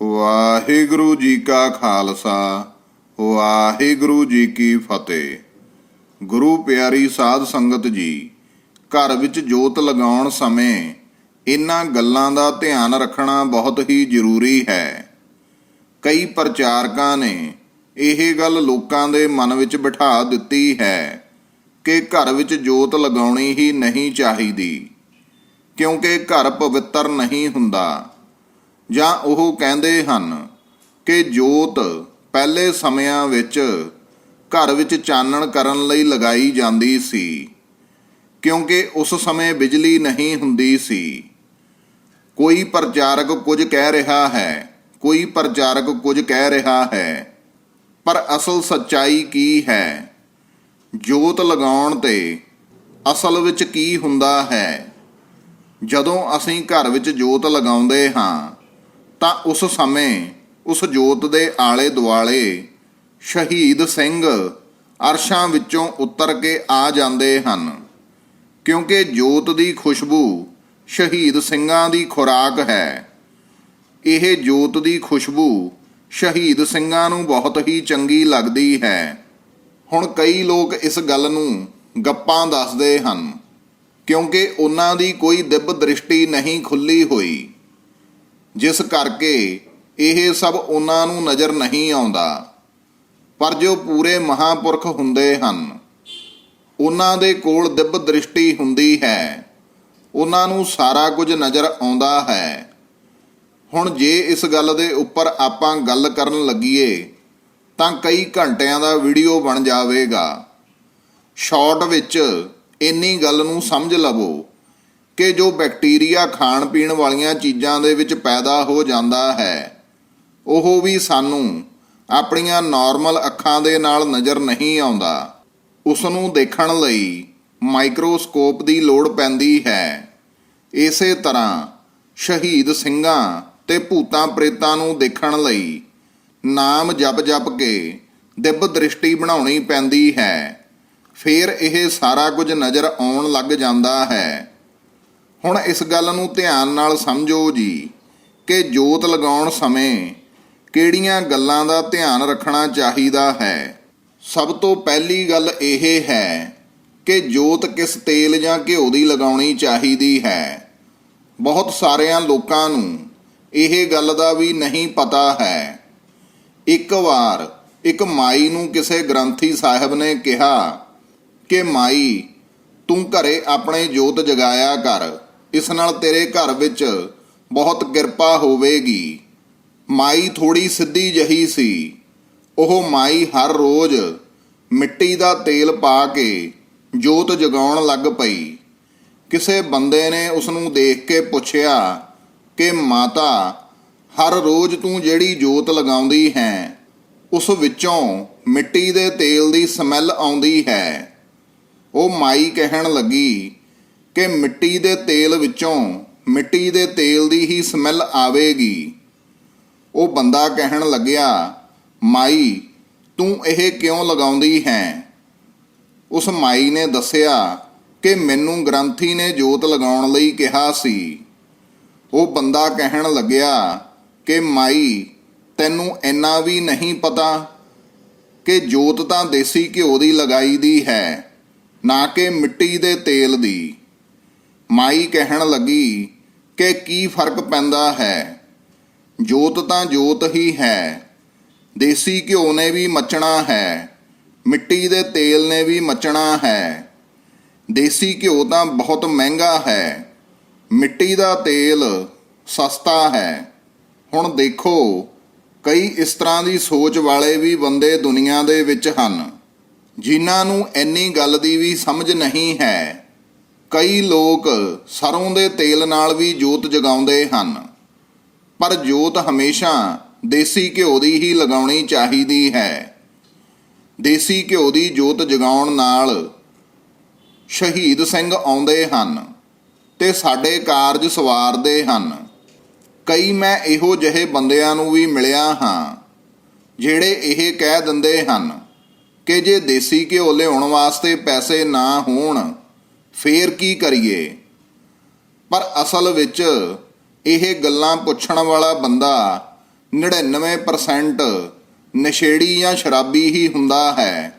ਵਾਹਿਗੁਰੂ ਜੀ ਕਾ ਖਾਲਸਾ, ਵਾਹਿਗੁਰੂ ਜੀ ਕੀ ਫਤਿਹ। ਗੁਰੂ ਪਿਆਰੀ ਸਾਧ ਸੰਗਤ ਜੀ, ਘਰ ਵਿੱਚ ਜੋਤ ਲਗਾਉਣ ਸਮੇਂ ਇਹਨਾਂ ਗੱਲਾਂ ਦਾ ਧਿਆਨ ਰੱਖਣਾ ਬਹੁਤ ਹੀ ਜ਼ਰੂਰੀ ਹੈ। ਕਈ ਪ੍ਰਚਾਰਕਾਂ ਨੇ ਇਹ ਗੱਲ ਲੋਕਾਂ ਦੇ ਮਨ ਵਿੱਚ ਬਿਠਾ ਦਿੱਤੀ ਹੈ ਕਿ ਘਰ ਵਿੱਚ ਜੋਤ ਲਗਾਉਣੀ ਹੀ ਨਹੀਂ ਚਾਹੀਦੀ, ਕਿਉਂਕਿ ਘਰ ਪਵਿੱਤਰ ਨਹੀਂ ਹੁੰਦਾ। ਜਾਂ ਉਹ ਕਹਿੰਦੇ ਹਨ ਕਿ ਜੋਤ ਪਹਿਲੇ ਸਮਿਆਂ ਵਿੱਚ ਘਰ ਵਿੱਚ ਚਾਨਣ ਕਰਨ ਲਈ ਲਗਾਈ ਜਾਂਦੀ ਸੀ, ਕਿਉਂਕਿ ਉਸ ਸਮੇਂ ਬਿਜਲੀ ਨਹੀਂ ਹੁੰਦੀ ਸੀ। ਕੋਈ ਪ੍ਰਚਾਰਕ ਕੁਝ ਕਹਿ ਰਿਹਾ ਹੈ, ਕੋਈ ਪ੍ਰਚਾਰਕ ਕੁਝ ਕਹਿ ਰਿਹਾ ਹੈ, ਪਰ ਅਸਲ ਸੱਚਾਈ ਕੀ ਹੈ? ਜੋਤ ਲਗਾਉਣ ਤੇ ਅਸਲ ਵਿੱਚ ਕੀ ਹੁੰਦਾ ਹੈ? ਜਦੋਂ ਅਸੀਂ ਘਰ ਵਿੱਚ ਜੋਤ ਲਗਾਉਂਦੇ ਹਾਂ ਤਾਂ ਉਸ ਸਮੇਂ ਉਸ ਜੋਤ ਦੇ ਆਲੇ ਦੁਆਲੇ ਸ਼ਹੀਦ ਸਿੰਘ ਅਰਸ਼ਾਂ ਵਿੱਚੋਂ ਉਤਰ ਕੇ ਆ ਜਾਂਦੇ ਹਨ। ਕਿਉਂਕਿ ਜੋਤ ਦੀ ਖੁਸ਼ਬੂ ਸ਼ਹੀਦ ਸਿੰਘਾਂ ਦੀ ਖੁਰਾਕ ਹੈ। ਇਹ ਜੋਤ ਦੀ ਖੁਸ਼ਬੂ ਸ਼ਹੀਦ ਸਿੰਘਾਂ ਨੂੰ ਬਹੁਤ ਹੀ ਚੰਗੀ ਲੱਗਦੀ ਹੈ। ਹੁਣ ਕਈ ਲੋਕ ਇਸ ਗੱਲ ਨੂੰ ਗੱਪਾਂ ਦੱਸਦੇ ਹਨ। ਕਿਉਂਕਿ ਉਹਨਾਂ ਦੀ ਕੋਈ ਦਿਵ ਦ੍ਰਿਸ਼ਟੀ ਨਹੀਂ ਖੁੱਲੀ ਹੋਈ। ਜਿਸ ਕਰਕੇ ਇਹ ਸਭ ਉਹਨਾਂ ਨੂੰ ਨਜ਼ਰ ਨਹੀਂ ਆਉਂਦਾ। ਪਰ ਜੋ ਪੂਰੇ ਮਹਾਪੁਰਖ ਹੁੰਦੇ ਹਨ, ਉਹਨਾਂ ਦੇ ਕੋਲ ਦਿਵ ਦ੍ਰਿਸ਼ਟੀ ਹੁੰਦੀ ਹੈ। ਉਹਨਾਂ ਨੂੰ ਸਾਰਾ ਕੁਝ ਨਜ਼ਰ ਆਉਂਦਾ ਹੈ। ਹੁਣ ਜੇ ਇਸ ਗੱਲ ਦੇ ਉੱਪਰ ਆਪਾਂ ਗੱਲ ਕਰਨ ਲੱਗੀਏ, ਤਾਂ ਕਈ ਘੰਟਿਆਂ ਦਾ ਵੀਡੀਓ ਬਣ ਜਾਵੇਗਾ। ਸ਼ਾਰਟ ਵਿੱਚ ਇੰਨੀ ਗੱਲ ਨੂੰ ਸਮਝ ਲਵੋ। ਕਿ ਜੋ ਬੈਕਟੀਰੀਆ ਖਾਣ ਪੀਣ ਵਾਲੀਆਂ ਚੀਜ਼ਾਂ ਦੇ ਵਿੱਚ ਪੈਦਾ ਹੋ ਜਾਂਦਾ ਹੈ, ਉਹ ਵੀ ਸਾਨੂੰ ਆਪਣੀਆਂ ਨਾਰਮਲ ਅੱਖਾਂ ਦੇ ਨਾਲ ਨਜ਼ਰ ਨਹੀਂ ਆਉਂਦਾ। ਉਸ ਨੂੰ ਦੇਖਣ ਲਈ ਮਾਈਕਰੋਸਕੋਪ ਦੀ ਲੋੜ ਪੈਂਦੀ ਹੈ। ਇਸੇ ਤਰ੍ਹਾਂ ਸ਼ਹੀਦ ਸਿੰਘਾਂ ਤੇ ਭੂਤਾਂ ਪ੍ਰੇਤਾਂ ਨੂੰ ਦੇਖਣ ਲਈ ਨਾਮ ਜਪ ਜਪ ਕੇ ਦਿਵ ਦ੍ਰਿਸ਼ਟੀ ਬਣਾਉਣੀ ਪੈਂਦੀ ਹੈ। ਫਿਰ ਇਹ ਸਾਰਾ ਕੁਝ ਨਜ਼ਰ ਆਉਣ ਲੱਗ ਜਾਂਦਾ ਹੈ। ਹੁਣ ਇਸ ਗੱਲ ਨੂੰ ਧਿਆਨ ਨਾਲ ਸਮਝੋ ਜੀ ਕਿ ਜੋਤ ਲਗਾਉਣ ਸਮੇਂ ਕਿਹੜੀਆਂ ਗੱਲਾਂ ਦਾ ਧਿਆਨ ਰੱਖਣਾ ਚਾਹੀਦਾ ਹੈ। ਸਭ ਤੋਂ ਪਹਿਲੀ ਗੱਲ ਇਹ ਹੈ ਕਿ ਜੋਤ ਕਿਸ ਤੇਲ ਜਾਂ ਘਿਓ ਦੀ ਲਗਾਉਣੀ ਚਾਹੀਦੀ ਹੈ। ਬਹੁਤ ਸਾਰਿਆਂ ਲੋਕਾਂ ਨੂੰ ਇਹ ਗੱਲ ਦਾ ਵੀ ਨਹੀਂ ਪਤਾ ਹੈ। ਇੱਕ ਵਾਰ ਇੱਕ ਮਾਈ ਨੂੰ ਕਿਸੇ ਗ੍ਰੰਥੀ ਸਾਹਿਬ ਨੇ ਕਿਹਾ ਕਿ, ਮਾਈ, ਤੂੰ ਘਰੇ ਆਪਣੇ ਜੋਤ ਜਗਾਇਆ ਕਰ। ਇਸ ਨਾਲ ਤੇਰੇ ਘਰ ਵਿੱਚ ਬਹੁਤ ਕਿਰਪਾ ਹੋਵੇਗੀ। ਮਾਈ ਥੋੜੀ ਸਿੱਧੀ ਜਹੀ ਸੀ। ਉਹ ਮਾਈ ਹਰ ਰੋਜ਼ ਮਿੱਟੀ ਦਾ ਤੇਲ ਪਾ ਕੇ ਜੋਤ ਜਗਾਉਣ ਲੱਗ ਪਈ। ਕਿਸੇ ਬੰਦੇ ਨੇ ਉਸ ਨੂੰ ਦੇਖ ਕੇ ਪੁੱਛਿਆ ਕਿ, ਮਾਤਾ, ਹਰ ਰੋਜ਼ ਤੂੰ ਜਿਹੜੀ ਜੋਤ ਲਗਾਉਂਦੀ ਹੈ, ਉਸ ਵਿੱਚੋਂ ਮਿੱਟੀ ਦੇ ਤੇਲ ਦੀ ਸਮੈਲ ਆਉਂਦੀ ਹੈ। ਉਹ ਮਾਈ ਕਹਿਣ ਲੱਗੀ ਕਿ ਮਿੱਟੀ ਦੇ ਤੇਲ ਵਿੱਚੋਂ ਮਿੱਟੀ ਦੇ ਤੇਲ ਦੀ ਹੀ ਸਮੈਲ ਆਵੇਗੀ। ਉਹ ਬੰਦਾ ਕਹਿਣ ਲੱਗਿਆ, ਮਾਈ, ਤੂੰ ਇਹ ਕਿਉਂ ਲਗਾਉਂਦੀ ਹੈ? ਉਸ ਮਾਈ ਨੇ ਦੱਸਿਆ ਕਿ ਮੈਨੂੰ ਗ੍ਰੰਥੀ ਨੇ ਜੋਤ ਲਗਾਉਣ ਲਈ ਕਿਹਾ ਸੀ। ਉਹ ਬੰਦਾ ਕਹਿਣ ਲੱਗਿਆ ਕਿ, ਮਾਈ, ਤੈਨੂੰ ਇੰਨਾ ਵੀ ਨਹੀਂ ਪਤਾ ਕਿ ਜੋਤ ਤਾਂ ਦੇਸੀ ਘਿਓ ਦੀ ਲਗਾਈ ਦੀ ਹੈ, ਨਾ ਕਿ ਮਿੱਟੀ ਦੇ ਤੇਲ ਦੀ। ਮਾਈ ਕਹਿਣ ਲੱਗੀ ਕਿ ਕੀ ਫ਼ਰਕ ਪੈਂਦਾ ਹੈ? ਜੋਤ ਤਾਂ ਜੋਤ ਹੀ ਹੈ। ਦੇਸੀ ਘਿਓ ਨੇ ਵੀ ਮੱਚਣਾ ਹੈ। ਮਿੱਟੀ ਦੇ ਤੇਲ ਨੇ ਵੀ ਮੱਚਣਾ ਹੈ। ਦੇਸੀ ਘਿਓ ਤਾਂ ਬਹੁਤ ਮਹਿੰਗਾ ਹੈ। ਮਿੱਟੀ ਦਾ ਤੇਲ ਸਸਤਾ ਹੈ। ਹੁਣ ਦੇਖੋ, ਕਈ ਇਸ ਤਰ੍ਹਾਂ ਦੀ ਸੋਚ ਵਾਲੇ ਵੀ ਬੰਦੇ ਦੁਨੀਆ ਦੇ ਵਿੱਚ ਹਨ, ਜਿਨ੍ਹਾਂ ਨੂੰ ਇੰਨੀ ਗੱਲ ਦੀ ਵੀ ਸਮਝ ਨਹੀਂ ਹੈ। ਕਈ ਲੋਕ ਸਰੋਂ ਦੇ ਤੇਲ ਨਾਲ ਵੀ ਜੋਤ ਜਗਾਉਂਦੇ ਹਨ। ਪਰ ਜੋਤ ਹਮੇਸ਼ਾ ਦੇਸੀ ਘਿਓ ਦੀ ਹੀ ਲਗਾਉਣੀ ਚਾਹੀਦੀ ਹੈ। ਦੇਸੀ ਘਿਓ ਦੀ ਜੋਤ ਜਗਾਉਣ ਨਾਲ ਸ਼ਹੀਦ ਸਿੰਘ ਆਉਂਦੇ ਹਨ ਤੇ ਸਾਡੇ ਕਾਰਜ ਸਵਾਰਦੇ ਹਨ। ਕਈ ਮੈਂ ਇਹੋ ਜਿਹੇ ਬੰਦਿਆਂ ਨੂੰ ਵੀ ਮਿਲਿਆ ਹਾਂ, ਜਿਹੜੇ ਇਹ ਕਹਿ ਦਿੰਦੇ ਹਨ ਕਿ ਜੇ ਦੇਸੀ ਘਿਓ ਲਿਆਉਣ ਵਾਸਤੇ ਪੈਸੇ ਨਾ ਹੋਣ ਫੇਰ ਕੀ ਕਰੀਏ? ਪਰ ਅਸਲ ਵਿੱਚ ਇਹ ਗੱਲਾਂ ਪੁੱਛਣ ਵਾਲਾ ਬੰਦਾ 99% ਨਸ਼ੇੜੀ ਜਾਂ ਸ਼ਰਾਬੀ ਹੀ ਹੁੰਦਾ ਹੈ,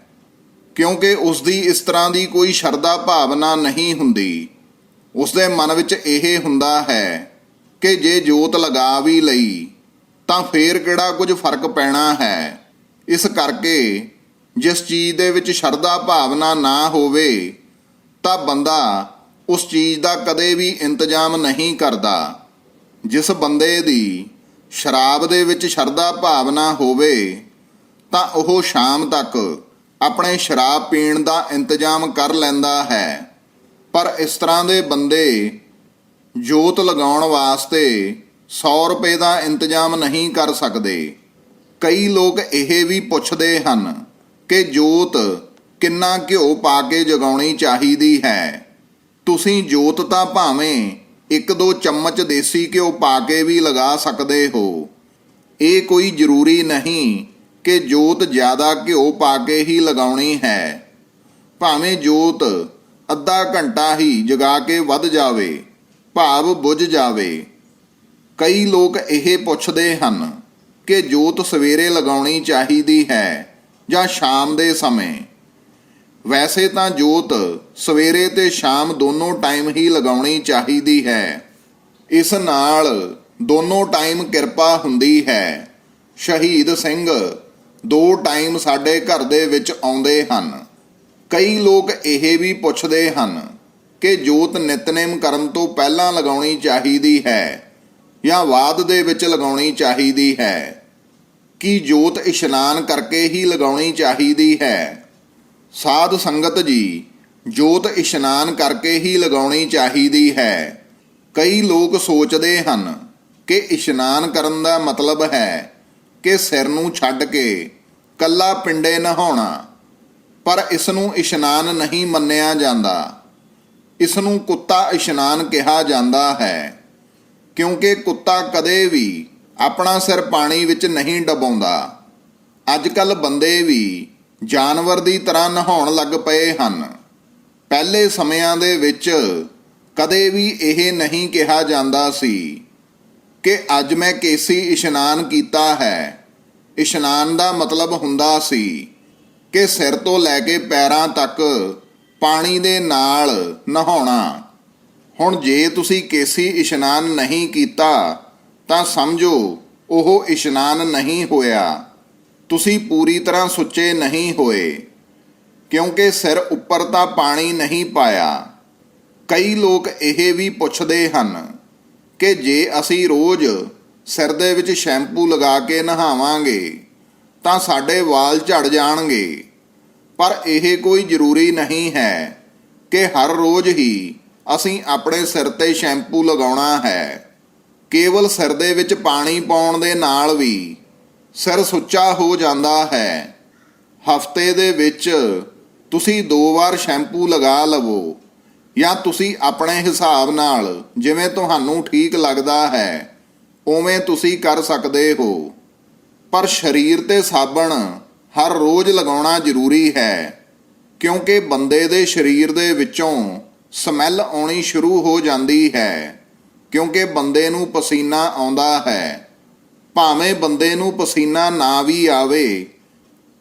ਕਿਉਂਕਿ ਉਸ ਦੀ ਇਸ ਤਰ੍ਹਾਂ ਦੀ ਕੋਈ ਸ਼ਰਧਾ ਭਾਵਨਾ ਨਹੀਂ ਹੁੰਦੀ। ਉਸ ਦੇ ਮਨ ਵਿੱਚ ਇਹ ਹੁੰਦਾ ਹੈ ਕਿ ਜੇ ਜੋਤ ਲਗਾ ਵੀ ਲਈ, ਤਾਂ ਫੇਰ ਕਿਹੜਾ ਕੁਝ ਫ਼ਰਕ ਪੈਣਾ ਹੈ? ਇਸ ਕਰਕੇ ਜਿਸ ਚੀਜ਼ ਦੇ ਵਿੱਚ ਸ਼ਰਧਾ ਭਾਵਨਾ ਨਾ ਹੋਵੇ ਤਾਂ ਬੰਦਾ ਉਸ ਚੀਜ਼ ਦਾ ਕਦੇ ਵੀ ਇੰਤਜ਼ਾਮ ਨਹੀਂ ਕਰਦਾ। ਜਿਸ ਬੰਦੇ ਦੀ ਸ਼ਰਾਬ ਦੇ ਵਿੱਚ ਸ਼ਰਧਾ ਭਾਵਨਾ ਹੋਵੇ, ਤਾਂ ਉਹ ਸ਼ਾਮ ਤੱਕ ਆਪਣੇ ਸ਼ਰਾਬ ਪੀਣ ਦਾ ਇੰਤਜ਼ਾਮ ਕਰ ਲੈਂਦਾ ਹੈ। ਪਰ ਇਸ ਤਰ੍ਹਾਂ ਦੇ ਬੰਦੇ ਜੋਤ ਲਗਾਉਣ ਵਾਸਤੇ 100 ਰੁਪਏ ਦਾ ਇੰਤਜ਼ਾਮ ਨਹੀਂ ਕਰ ਸਕਦੇ। ਕਈ ਲੋਕ ਇਹ ਵੀ ਪੁੱਛਦੇ ਹਨ ਕਿ ਜੋਤ ਕਿੰਨਾ ਘਿਓ ਪਾ ਕੇ ਜਗਾਉਣੀ ਚਾਹੀਦੀ ਹੈ? ਤੁਸੀਂ ਜੋਤ ਤਾਂ ਭਾਵੇਂ ਇੱਕ ਦੋ ਚਮਚ ਦੇਸੀ ਘਿਓ ਪਾ ਕੇ ਵੀ ਲਗਾ ਸਕਦੇ ਹੋ। ਇਹ ਕੋਈ ਜ਼ਰੂਰੀ ਨਹੀਂ ਕਿ ਜੋਤ ਜ਼ਿਆਦਾ ਘਿਓ ਪਾ ਕੇ ਹੀ ਲਗਾਉਣੀ ਹੈ। ਭਾਵੇਂ ਜੋਤ ਅੱਧਾ ਘੰਟਾ ਹੀ ਜਗਾ ਕੇ ਵੱਧ ਜਾਵੇ, ਭਾਵ ਬੁੱਝ ਜਾਵੇ। ਕਈ ਲੋਕ ਇਹ ਪੁੱਛਦੇ ਹਨ ਕਿ ਜੋਤ ਸਵੇਰੇ ਲਗਾਉਣੀ ਚਾਹੀਦੀ ਹੈ ਜਾਂ ਸ਼ਾਮ ਦੇ ਸਮੇਂ। ਵੈਸੇ ਤਾਂ ਜੋਤ ਸਵੇਰੇ ਤੇ ਸ਼ਾਮ ਦੋਨੋਂ ਟਾਈਮ ਹੀ ਲਗਾਉਣੀ ਚਾਹੀਦੀ ਹੈ। ਇਸ ਨਾਲ ਦੋਨੋਂ ਟਾਈਮ ਕਿਰਪਾ ਹੁੰਦੀ ਹੈ। ਸ਼ਹੀਦ ਸਿੰਘ ਦੋ ਟਾਈਮ ਸਾਡੇ ਘਰ ਦੇ ਵਿੱਚ ਆਉਂਦੇ ਹਨ। ਕਈ ਲੋਕ ਇਹ ਵੀ ਪੁੱਛਦੇ ਹਨ ਕਿ ਜੋਤ ਨਿਤਨੇਮ ਕਰਨ ਤੋਂ ਪਹਿਲਾਂ ਲਗਾਉਣੀ ਚਾਹੀਦੀ ਹੈ ਜਾਂ ਬਾਅਦ ਦੇ ਵਿੱਚ ਲਗਾਉਣੀ ਚਾਹੀਦੀ ਹੈ। ਕੀ ਜੋਤ ਇਸ਼ਨਾਨ ਕਰਕੇ ਹੀ ਲਗਾਉਣੀ ਚਾਹੀਦੀ ਹੈ? ਸਾਧ ਸੰਗਤ ਜੀ, ਜੋਤ ਇਸ਼ਨਾਨ ਕਰਕੇ ਹੀ ਲਗਾਉਣੀ ਚਾਹੀਦੀ ਹੈ। ਕਈ ਲੋਕ ਸੋਚਦੇ ਹਨ ਕਿ ਇਸ਼ਨਾਨ ਕਰਨ ਦਾ ਮਤਲਬ ਹੈ ਕਿ ਸਿਰ ਨੂੰ ਛੱਡ ਕੇ ਕੱਲਾ ਪਿੰਡੇ ਨਹਾਉਣਾ, ਪਰ ਇਸ ਨੂੰ ਇਸ਼ਨਾਨ ਨਹੀਂ ਮੰਨਿਆ ਜਾਂਦਾ। ਇਸ ਨੂੰ ਕੁੱਤਾ ਇਸ਼ਨਾਨ ਕਿਹਾ ਜਾਂਦਾ ਹੈ, ਕਿਉਂਕਿ ਕੁੱਤਾ ਕਦੇ ਵੀ ਆਪਣਾ ਸਿਰ ਪਾਣੀ ਵਿੱਚ ਨਹੀਂ ਡਬਾਉਂਦਾ। ਅੱਜ ਕੱਲ ਬੰਦੇ ਵੀ ਜਾਨਵਰ ਦੀ ਤਰ੍ਹਾਂ ਨਹਾਉਣ ਲੱਗ ਪਏ ਹਨ। ਪਹਿਲੇ ਸਮਿਆਂ ਦੇ ਵਿੱਚ ਕਦੇ ਵੀ ਇਹ ਨਹੀਂ ਕਿਹਾ ਜਾਂਦਾ ਸੀ ਕਿ ਅੱਜ ਮੈਂ ਕੇਸੀ ਇਸ਼ਨਾਨ ਕੀਤਾ ਹੈ। ਇਸ਼ਨਾਨ ਦਾ ਮਤਲਬ ਹੁੰਦਾ ਸੀ ਕਿ ਸਿਰ ਤੋਂ ਲੈ ਕੇ ਪੈਰਾਂ ਤੱਕ ਪਾਣੀ ਦੇ ਨਾਲ ਨਹਾਉਣਾ। ਹੁਣ ਜੇ ਤੁਸੀਂ ਕੇਸੀ ਇਸ਼ਨਾਨ ਨਹੀਂ ਕੀਤਾ, ਤਾਂ ਸਮਝੋ ਉਹ ਇਸ਼ਨਾਨ ਨਹੀਂ ਹੋਇਆ। ਤੁਸੀਂ ਪੂਰੀ ਤਰ੍ਹਾਂ ਸੁੱਚੇ ਨਹੀਂ ਹੋਏ, ਕਿਉਂਕਿ ਸਿਰ ਉੱਪਰ ਤਾਂ ਪਾਣੀ ਨਹੀਂ ਪਾਇਆ। ਕਈ ਲੋਕ ਇਹ ਵੀ ਪੁੱਛਦੇ ਹਨ ਕਿ ਜੇ ਅਸੀਂ ਰੋਜ਼ ਸਿਰ ਦੇ ਵਿੱਚ ਸ਼ੈਂਪੂ ਲਗਾ ਕੇ ਨਹਾਵਾਂਗੇ, ਤਾਂ ਸਾਡੇ ਵਾਲ ਝੜ ਜਾਣਗੇ। ਪਰ ਇਹ ਕੋਈ ਜ਼ਰੂਰੀ ਨਹੀਂ ਹੈ ਕਿ ਹਰ ਰੋਜ਼ ਹੀ ਅਸੀਂ ਆਪਣੇ ਸਿਰ ਤੇ ਸ਼ੈਂਪੂ ਲਗਾਉਣਾ ਹੈ। ਕੇਵਲ ਸਿਰ ਦੇ ਵਿੱਚ ਪਾਣੀ ਪਾਉਣ ਦੇ ਨਾਲ ਵੀ ਸਿਰ ਸੁੱਚਾ ਹੋ ਜਾਂਦਾ ਹੈ। ਹਫ਼ਤੇ ਦੇ ਵਿੱਚ ਤੁਸੀਂ ਦੋ ਵਾਰ ਸ਼ੈਂਪੂ ਲਗਾ ਲਵੋ ਜਾਂ ਤੁਸੀਂ ਆਪਣੇ ਹਿਸਾਬ ਨਾਲ ਜਿਵੇਂ ਤੁਹਾਨੂੰ ਠੀਕ ਲੱਗਦਾ ਹੈ, ਉਵੇਂ ਤੁਸੀਂ ਕਰ ਸਕਦੇ ਹੋ। ਪਰ ਸਰੀਰ ਤੇ ਸਾਬਣ ਹਰ ਰੋਜ਼ ਲਗਾਉਣਾ ਜ਼ਰੂਰੀ ਹੈ, ਕਿਉਂਕਿ ਬੰਦੇ ਦੇ ਸਰੀਰ ਦੇ ਵਿੱਚੋਂ ਸਮੈਲ ਆਉਣੀ ਸ਼ੁਰੂ ਹੋ ਜਾਂਦੀ ਹੈ, ਕਿਉਂਕਿ ਬੰਦੇ ਨੂੰ ਪਸੀਨਾ ਆਉਂਦਾ ਹੈ। ਭਾਵੇਂ ਬੰਦੇ ਨੂੰ ਪਸੀਨਾ ਨਾ ਵੀ ਆਵੇ,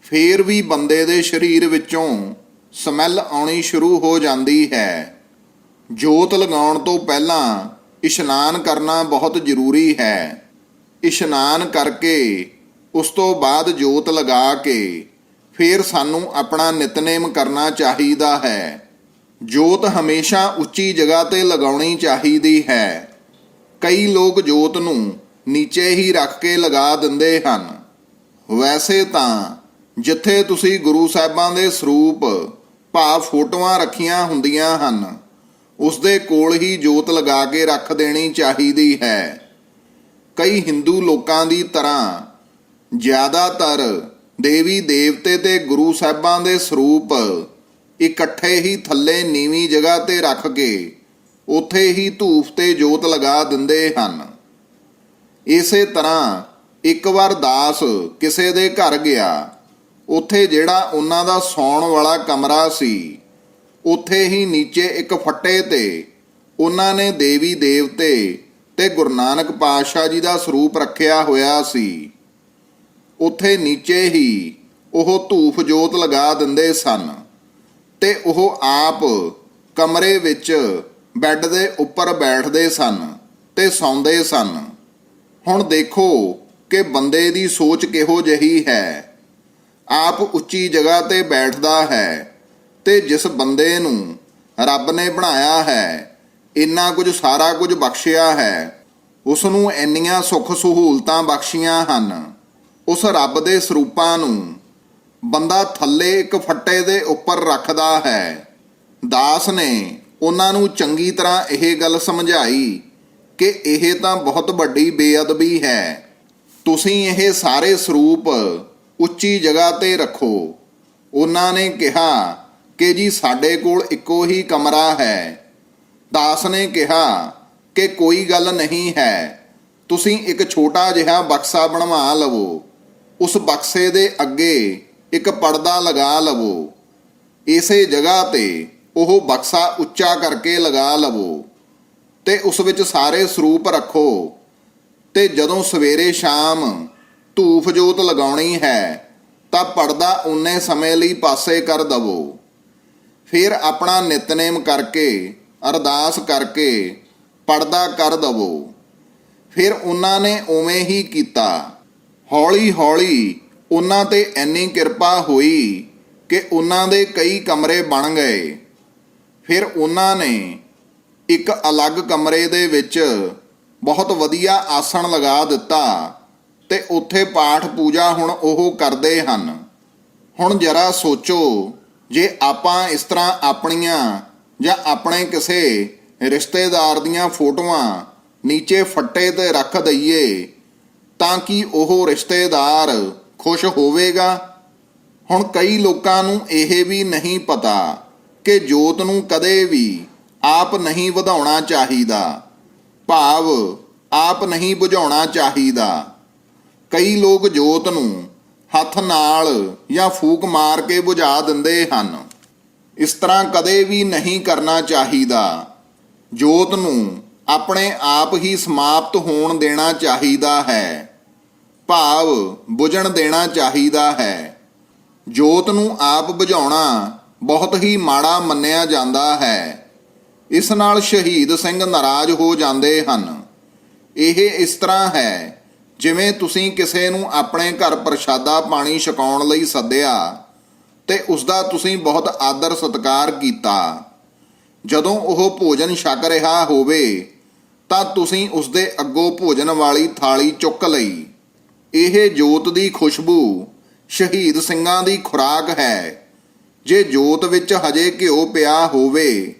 ਫੇਰ ਵੀ ਬੰਦੇ ਦੇ ਸਰੀਰ ਵਿੱਚੋਂ ਸਮੈਲ ਆਉਣੀ ਸ਼ੁਰੂ ਹੋ ਜਾਂਦੀ ਹੈ। ਜੋਤ ਲਗਾਉਣ ਤੋਂ ਪਹਿਲਾਂ ਇਸ਼ਨਾਨ ਕਰਨਾ ਬਹੁਤ ਜ਼ਰੂਰੀ ਹੈ। ਇਸ਼ਨਾਨ ਕਰਕੇ ਉਸ ਤੋਂ ਬਾਅਦ ਜੋਤ ਲਗਾ ਕੇ ਫਿਰ ਸਾਨੂੰ ਆਪਣਾ ਨਿਤਨੇਮ ਕਰਨਾ ਚਾਹੀਦਾ ਹੈ। ਜੋਤ ਹਮੇਸ਼ਾ ਉੱਚੀ ਜਗ੍ਹਾ ਤੇ ਲਗਾਉਣੀ ਚਾਹੀਦੀ ਹੈ। ਕਈ ਲੋਕ ਜੋਤ ਨੂੰ ਨੀਚੇ ਹੀ ਰੱਖ ਕੇ ਲਗਾ ਦਿੰਦੇ ਹਨ। ਵੈਸੇ ਤਾਂ ਜਿੱਥੇ ਤੁਸੀਂ ਗੁਰੂ ਸਾਹਿਬਾਂ ਦੇ ਸਰੂਪ ਭਾਵ ਫੋਟੋਆਂ ਰੱਖੀਆਂ ਹੁੰਦੀਆਂ ਹਨ ਉਸ ਦੇ ਕੋਲ ਹੀ ਜੋਤ ਲਗਾ ਕੇ ਰੱਖ ਦੇਣੀ ਚਾਹੀਦੀ ਹੈ। ਕਈ ਹਿੰਦੂ ਲੋਕਾਂ ਦੀ ਤਰ੍ਹਾਂ ਜ਼ਿਆਦਾਤਰ ਦੇਵੀ ਦੇਵਤੇ ਤੇ ਗੁਰੂ ਸਾਹਿਬਾਂ ਦੇ ਸਰੂਪ ਇਕੱਠੇ ਹੀ ਥੱਲੇ ਨੀਵੀਂ ਜਗ੍ਹਾ ਤੇ ਰੱਖ ਕੇ ਉੱਥੇ ਹੀ ਧੂਫ ਤੇ ਜੋਤ ਲਗਾ ਦਿੰਦੇ ਹਨ। ਇਸੇ ਤਰ੍ਹਾਂ ਇੱਕ ਵਾਰ ਦਾਸ ਕਿਸੇ ਦੇ ਘਰ ਗਿਆ, ਉੱਥੇ ਜਿਹੜਾ ਉਹਨਾਂ ਦਾ ਸੌਣ ਵਾਲਾ ਕਮਰਾ ਸੀ, ਉੱਥੇ ਹੀ ਨੀਚੇ ਇੱਕ ਫੱਟੇ ਤੇ ਉਹਨਾਂ ਨੇ ਦੇਵੀ ਦੇਵਤੇ ਤੇ ਗੁਰੂ ਨਾਨਕ ਪਾਤਸ਼ਾਹ ਜੀ ਦਾ ਸਰੂਪ ਰੱਖਿਆ ਹੋਇਆ ਸੀ। ਉੱਥੇ ਨੀਚੇ ਹੀ ਉਹ ਧੂਫ ਜੋਤ ਲਗਾ ਦਿੰਦੇ ਸਨ ਤੇ ਉਹ ਆਪ ਕਮਰੇ ਵਿੱਚ ਬੈੱਡ ਦੇ ਉੱਪਰ ਬੈਠਦੇ ਸਨ ਤੇ ਸੌਂਦੇ ਸਨ। ਹੁਣ ਦੇਖੋ ਕਿ ਬੰਦੇ ਦੀ ਸੋਚ ਕਿਹੋ ਜਿਹੀ ਹੈ। ਆਪ ਉੱਚੀ ਜਗ੍ਹਾ ਤੇ ਬੈਠਦਾ ਹੈ ਤੇ ਜਿਸ ਬੰਦੇ ਨੂੰ ਰੱਬ ਨੇ ਬਣਾਇਆ ਹੈ, ਇੰਨਾ ਕੁਝ ਸਾਰਾ ਕੁਝ ਬਖਸ਼ਿਆ ਹੈ। ਉਸ ਨੂੰ ਇੰਨੀਆਂ ਸੁੱਖ ਸਹੂਲਤਾਂ ਬਖਸ਼ੀਆਂ ਹਨ। ਉਸ ਰੱਬ ਦੇ ਸਰੂਪਾਂ ਨੂੰ ਬੰਦਾ ਥੱਲੇ ਇੱਕ ਫੱਟੇ ਦੇ ਉੱਪਰ ਰੱਖਦਾ ਹੈ। ਦਾਸ ਨੇ ਉਹਨਾਂ ਨੂੰ ਚੰਗੀ ਤਰ੍ਹਾਂ ਇਹ ਗੱਲ ਸਮਝਾਈ ਕਿ ਇਹ ਤਾਂ ਬਹੁਤ ਵੱਡੀ ਬੇਅਦਬੀ ਹੈ। ਤੁਸੀਂ ਇਹ ਸਾਰੇ ਸਰੂਪ ਉੱਚੀ ਜਗ੍ਹਾ ਤੇ ਰੱਖੋ। ਉਹਨਾਂ ਨੇ ਕਿਹਾ ਕਿ ਜੀ ਸਾਡੇ ਕੋਲ ਇੱਕੋ ਹੀ ਕਮਰਾ ਹੈ। ਦਾਸ ਨੇ ਕਿਹਾ ਕਿ ਕੋਈ ਗੱਲ ਨਹੀਂ ਹੈ। ਤੁਸੀਂ ਇੱਕ ਛੋਟਾ ਜਿਹਾ ਬਕਸਾ ਬਣਵਾ ਲਵੋ। ਉਸ ਬਕਸੇ ਦੇ ਅੱਗੇ ਇੱਕ ਪਰਦਾ ਲਗਾ ਲਵੋ। ਇਸੇ ਜਗ੍ਹਾ ਤੇ ਉਹ ਬਕਸਾ ਉੱਚਾ ਕਰਕੇ ਲਗਾ ਲਵੋ। ਤੇ ਉਸ ਵਿੱਚ ਸਾਰੇ ਸਰੂਪ ਰੱਖੋ। ਤੇ ਜਦੋਂ ਸਵੇਰੇ ਸ਼ਾਮ ਧੂਫ ਜੋਤ ਲਗਾਉਣੀ ਹੈ, ਤਾਂ ਪਰਦਾ ਉਨੇ ਸਮੇਂ ਲਈ ਪਾਸੇ ਕਰ ਦਵੋ। ਫਿਰ ਆਪਣਾ ਨਿਤਨੇਮ ਕਰਕੇ, ਅਰਦਾਸ ਕਰਕੇ ਪਰਦਾ ਕਰ ਦਵੋ। ਫਿਰ ਉਹਨਾਂ ਨੇ ਉਵੇਂ ਹੀ ਕੀਤਾ। ਹੌਲੀ ਹੌਲੀ ਉਹਨਾਂ ਤੇ ਇੰਨੀ ਕਿਰਪਾ ਹੋਈ ਕਿ ਉਹਨਾਂ ਦੇ ਕਈ ਕਮਰੇ ਬਣ ਗਏ। ਫਿਰ ਉਹਨਾਂ ਨੇ ਇੱਕ ਅਲੱਗ ਕਮਰੇ ਦੇ ਵਿੱਚ ਬਹੁਤ ਵਧੀਆ ਆਸਣ ਲਗਾ ਦਿੱਤਾ ਤੇ ਉੱਥੇ ਪਾਠ ਪੂਜਾ ਹੁਣ ਉਹ ਕਰਦੇ ਹਨ। ਹੁਣ ਜਰਾ ਸੋਚੋ, ਜੇ ਆਪਾਂ ਇਸ ਤਰ੍ਹਾਂ ਆਪਣੀਆਂ ਜਾਂ ਆਪਣੇ ਕਿਸੇ ਰਿਸ਼ਤੇਦਾਰ ਦੀਆਂ ਫੋਟੋਆਂ ਨੀਚੇ ਫੱਟੇ ਤੇ ਰੱਖ ਦਈਏ, ਤਾਂ ਕਿ ਉਹ ਰਿਸ਼ਤੇਦਾਰ ਖੁਸ਼ ਹੋਵੇਗਾ? ਹੁਣ ਕਈ ਲੋਕਾਂ ਨੂੰ ਇਹ ਵੀ ਨਹੀਂ ਪਤਾ ਕਿ ਜੋਤ ਨੂੰ ਕਦੇ ਵੀ ਆਪ ਨਹੀਂ ਵਧਾਉਣਾ ਚਾਹੀਦਾ। ਭਾਵ, ਆਪ ਨਹੀਂ ਬੁਝਾਉਣਾ ਚਾਹੀਦਾ। ਕਈ ਲੋਕ ਜੋਤ ਨੂੰ ਹੱਥ ਨਾਲ ਜਾਂ ਫੂਕ ਮਾਰ ਕੇ ਬੁਝਾ ਦਿੰਦੇ ਹਨ। ਇਸ ਤਰ੍ਹਾਂ ਕਦੇ ਵੀ ਨਹੀਂ ਕਰਨਾ ਚਾਹੀਦਾ। ਜੋਤ ਨੂੰ ਆਪਣੇ ਆਪ ਹੀ ਸਮਾਪਤ ਹੋਣ ਦੇਣਾ ਚਾਹੀਦਾ ਹੈ। ਭਾਵ, ਬੁਝਣ ਦੇਣਾ ਚਾਹੀਦਾ ਹੈ। ਜੋਤ ਨੂੰ ਆਪ ਬੁਝਾਉਣਾ ਬਹੁਤ ਹੀ ਮਾੜਾ ਮੰਨਿਆ ਜਾਂਦਾ ਹੈ। ਇਸ ਨਾਲ ਸ਼ਹੀਦ ਸਿੰਘ ਨਾਰਾਜ਼ ਹੋ ਜਾਂਦੇ ਹਨ। ਇਹ ਇਸ ਤਰ੍ਹਾਂ ਹੈ, ਜਿਵੇਂ ਤੁਸੀਂ ਕਿਸੇ ਨੂੰ ਆਪਣੇ ਘਰ ਪ੍ਰਸ਼ਾਦਾ ਪਾਣੀ ਛਕਾਉਣ ਲਈ ਸੱਦਿਆ ਤੇ ਉਸ ਦਾ ਤੁਸੀਂ ਬਹੁਤ ਆਦਰ ਸਤਿਕਾਰ ਕੀਤਾ। ਜਦੋਂ ਉਹ ਭੋਜਨ ਛਕ ਰਿਹਾ ਹੋਵੇ, ਤਾਂ ਤੁਸੀਂ ਉਸ ਦੇ ਅੱਗੋਂ ਭੋਜਨ ਵਾਲੀ ਥਾਲੀ ਚੁੱਕ ਲਈ। ਇਹ ਜੋਤ ਦੀ ਖੁਸ਼ਬੂ ਸ਼ਹੀਦ ਸਿੰਘਾਂ ਦੀ ਖੁਰਾਕ ਹੈ। ਜੇ ਜੋਤ ਵਿੱਚ ਹਜੇ ਘਿਓ ਪਿਆ ਹੋਵੇ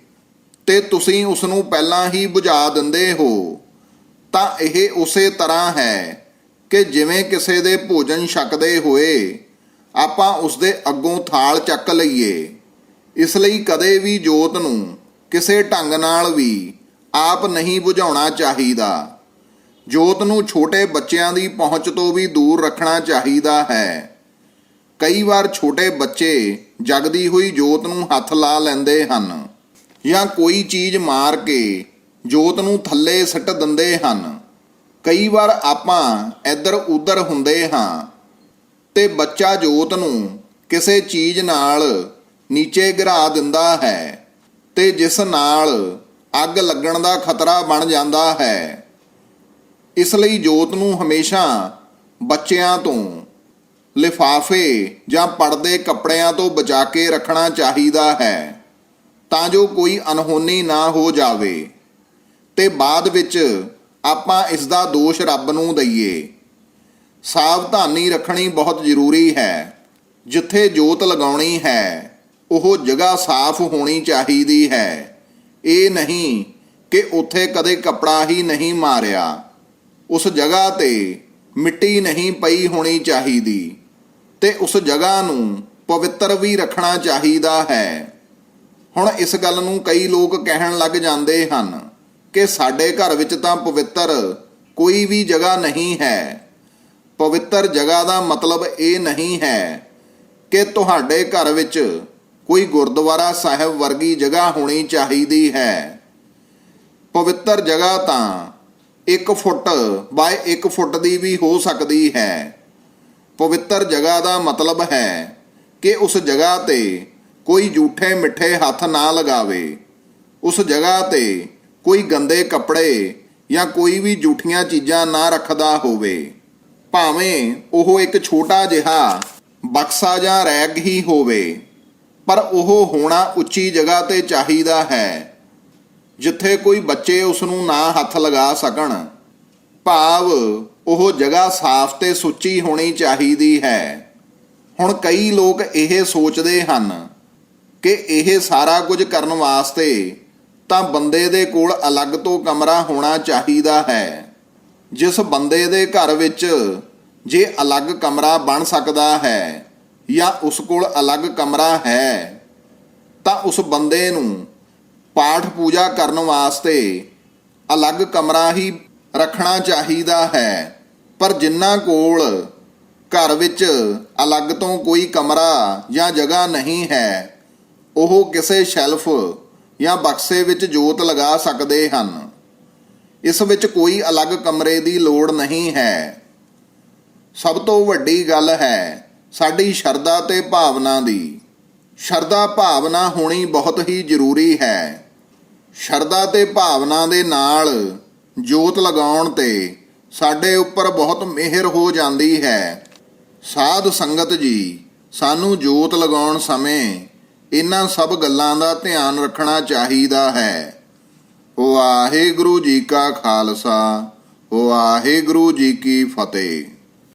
ਤੇ ਤੁਸੀਂ ਉਸ ਨੂੰ ਪਹਿਲਾਂ ਹੀ ਬੁਝਾ ਦਿੰਦੇ ਹੋ। ਤਾਂ ਇਹ ਉਸੇ ਤਰ੍ਹਾਂ ਹੈ ਕਿ ਜਿਵੇਂ ਕਿਸੇ ਦੇ ਭੋਜਨ ਛਕਦੇ ਹੋਏ ਆਪਾਂ ਉਸ ਦੇ ਅੱਗੋਂ ਥਾਲ ਚੱਕ ਲਈਏ। ਇਸ ਲਈ ਕਦੇ ਵੀ ਜੋਤ ਨੂੰ ਕਿਸੇ ਢੰਗ ਨਾਲ ਵੀ ਆਪ ਨਹੀਂ ਬੁਝਾਉਣਾ ਚਾਹੀਦਾ। ਜੋਤ ਨੂੰ ਛੋਟੇ ਬੱਚਿਆਂ ਦੀ ਪਹੁੰਚ ਤੋਂ ਵੀ ਦੂਰ ਰੱਖਣਾ ਚਾਹੀਦਾ ਹੈ। ਕਈ ਵਾਰ ਛੋਟੇ ਬੱਚੇ ਜਗਦੀ ਹੋਈ ਜੋਤ ਨੂੰ ਹੱਥ ਲਾ ਲੈਂਦੇ ਹਨ। ਜਾਂ ਕੋਈ ਚੀਜ਼ ਮਾਰ ਕੇ ਜੋਤ ਨੂੰ ਥੱਲੇ ਸੱਟ ਦਿੰਦੇ ਹਨ। ਕਈ ਵਾਰ ਆਪਾਂ ਇੱਧਰ ਉੱਧਰ ਹੁੰਦੇ ਹਾਂ ਤੇ ਬੱਚਾ ਜੋਤ ਨੂੰ ਕਿਸੇ ਚੀਜ਼ ਨਾਲ ਨੀਚੇ ਗਿਰਾ ਦਿੰਦਾ ਹੈ ਤੇ ਜਿਸ ਨਾਲ ਅੱਗ ਲੱਗਣ ਦਾ ਖਤਰਾ ਬਣ ਜਾਂਦਾ ਹੈ। ਇਸ ਲਈ ਜੋਤ ਨੂੰ ਹਮੇਸ਼ਾ ਬੱਚਿਆਂ ਤੋਂ ਲਿਫਾਫੇ ਜਾਂ ਪਰਦੇ ਕੱਪੜਿਆਂ ਤੋਂ ਬਚਾ ਕੇ ਰੱਖਣਾ ਚਾਹੀਦਾ ਹੈ। ਤਾਂ ਜੋ ਕੋਈ ਅਨਹੋਨੀ ਨਾ ਹੋ ਜਾਵੇ। ਤੇ ਬਾਅਦ ਵਿੱਚ ਆਪਾਂ ਇਸ ਦਾ ਦੋਸ਼ ਰੱਬ ਨੂੰ ਦਈਏ। ਸਾਵਧਾਨੀ ਰੱਖਣੀ ਬਹੁਤ ਜ਼ਰੂਰੀ ਹੈ। ਜਿੱਥੇ ਜੋਤ ਲਗਾਉਣੀ ਹੈ, ਉਹ ਜਗ੍ਹਾ ਸਾਫ਼ ਹੋਣੀ ਚਾਹੀਦੀ ਹੈ। ਇਹ ਨਹੀਂ ਕਿ ਉੱਥੇ ਕਦੇ ਕੱਪੜਾ ਹੀ ਨਹੀਂ ਮਾਰਿਆ। ਉਸ ਜਗ੍ਹਾ ਤੇ ਮਿੱਟੀ ਨਹੀਂ ਪਈ ਹੋਣੀ ਚਾਹੀਦੀ। ਤੇ ਉਸ ਜਗ੍ਹਾ ਨੂੰ ਪਵਿੱਤਰ ਵੀ ਰੱਖਣਾ ਚਾਹੀਦਾ ਹੈ। ਹੁਣ ਇਸ ਗੱਲ ਨੂੰ ਕਈ ਲੋਕ ਕਹਿਣ ਲੱਗ ਜਾਂਦੇ ਹਨ ਕਿ ਸਾਡੇ ਘਰ ਵਿੱਚ ਤਾਂ ਪਵਿੱਤਰ ਕੋਈ ਵੀ ਜਗ੍ਹਾ ਨਹੀਂ ਹੈ। ਪਵਿੱਤਰ ਜਗ੍ਹਾ ਦਾ ਮਤਲਬ ਇਹ ਨਹੀਂ ਹੈ ਕਿ ਤੁਹਾਡੇ ਘਰ ਵਿੱਚ ਕੋਈ ਗੁਰਦੁਆਰਾ ਸਾਹਿਬ ਵਰਗੀ ਜਗ੍ਹਾ ਹੋਣੀ ਚਾਹੀਦੀ ਹੈ। ਪਵਿੱਤਰ ਜਗ੍ਹਾ ਤਾਂ 1 ਫੁੱਟ ਬਾਏ 1 ਫੁੱਟ ਦੀ ਵੀ ਹੋ ਸਕਦੀ ਹੈ। ਪਵਿੱਤਰ ਜਗ੍ਹਾ ਦਾ ਮਤਲਬ ਹੈ ਕਿ ਉਸ ਜਗ੍ਹਾ ਤੇ ਕੋਈ ਝੂਠੇ ਮਿੱਠੇ ਹੱਥ ਨਾ ਲਗਾਵੇ। ਉਸ ਜਗ੍ਹਾ ਤੇ ਕੋਈ ਗੰਦੇ ਕੱਪੜੇ ਜਾਂ ਕੋਈ ਵੀ ਝੂਠੀਆਂ ਚੀਜ਼ਾਂ ਨਾ ਰੱਖਦਾ ਹੋਵੇ। ਭਾਵੇਂ ਉਹ ਇੱਕ ਛੋਟਾ ਜਿਹਾ ਬਕਸਾ ਜਾਂ ਰੈਗ ਹੀ ਹੋਵੇ, ਪਰ ਉਹ ਹੋਣਾ ਉੱਚੀ ਜਗ੍ਹਾ ਤੇ ਚਾਹੀਦਾ ਹੈ, ਜਿੱਥੇ ਕੋਈ ਬੱਚੇ ਉਸ ਨੂੰ ਨਾ ਹੱਥ ਲਗਾ ਸਕਣ। ਭਾਵ ਉਹ ਜਗ੍ਹਾ ਸਾਫ਼ ਤੇ ਸੁੱਚੀ ਹੋਣੀ ਚਾਹੀਦੀ ਹੈ। ਹੁਣ ਕਈ ਲੋਕ ਇਹ ਸੋਚਦੇ ਹਨ ਕਿ ਇਹ ਸਾਰਾ ਕੁਝ ਕਰਨ ਵਾਸਤੇ ਤਾਂ ਬੰਦੇ ਦੇ ਕੋਲ ਅਲੱਗ ਤੋਂ ਕਮਰਾ ਹੋਣਾ ਚਾਹੀਦਾ ਹੈ। ਜਿਸ ਬੰਦੇ ਦੇ ਘਰ ਵਿੱਚ ਜੇ ਅਲੱਗ ਕਮਰਾ ਬਣ ਸਕਦਾ ਹੈ ਜਾਂ ਉਸ ਕੋਲ ਅਲੱਗ ਕਮਰਾ ਹੈ, ਤਾਂ ਉਸ ਬੰਦੇ ਨੂੰ ਪਾਠ ਪੂਜਾ ਕਰਨ ਵਾਸਤੇ ਅਲੱਗ ਕਮਰਾ ਹੀ ਰੱਖਣਾ ਚਾਹੀਦਾ ਹੈ। ਪਰ ਜਿਨ੍ਹਾਂ ਕੋਲ ਘਰ ਵਿੱਚ ਅਲੱਗ ਤੋਂ ਕੋਈ ਕਮਰਾ ਜਾਂ ਜਗ੍ਹਾ ਨਹੀਂ ਹੈ ਉਹ ਕਿਸੇ ਸ਼ੈਲਫ ਜਾਂ ਬਕਸੇ ਵਿੱਚ ਜੋਤ ਲਗਾ ਸਕਦੇ ਹਨ। ਇਸ ਵਿੱਚ ਕੋਈ ਅਲੱਗ ਕਮਰੇ ਦੀ ਲੋੜ ਨਹੀਂ ਹੈ। ਸਭ ਤੋਂ ਵੱਡੀ ਗੱਲ ਹੈ ਸਾਡੀ ਸ਼ਰਧਾ ਤੇ ਭਾਵਨਾ ਦੀ। ਸ਼ਰਧਾ ਭਾਵਨਾ ਹੋਣੀ ਬਹੁਤ ਹੀ ਜ਼ਰੂਰੀ ਹੈ। ਸ਼ਰਧਾ ਤੇ ਭਾਵਨਾ ਦੇ ਨਾਲ ਜੋਤ ਲਗਾਉਣ ਤੇ ਸਾਡੇ ਉੱਪਰ ਬਹੁਤ ਮਿਹਰ ਹੋ ਜਾਂਦੀ ਹੈ। ਸਾਧ ਸੰਗਤ ਜੀ, ਸਾਨੂੰ ਜੋਤ ਲਗਾਉਣ ਸਮੇਂ ਇਹਨਾਂ ਸਭ ਗੱਲਾਂ ਦਾ ਧਿਆਨ ਰੱਖਣਾ ਚਾਹੀਦਾ ਹੈ। ਵਾਹਿਗੁਰੂ ਜੀ ਕਾ ਖਾਲਸਾ ਵਾਹਿਗੁਰੂ ਜੀ ਕੀ ਫਤਿਹ।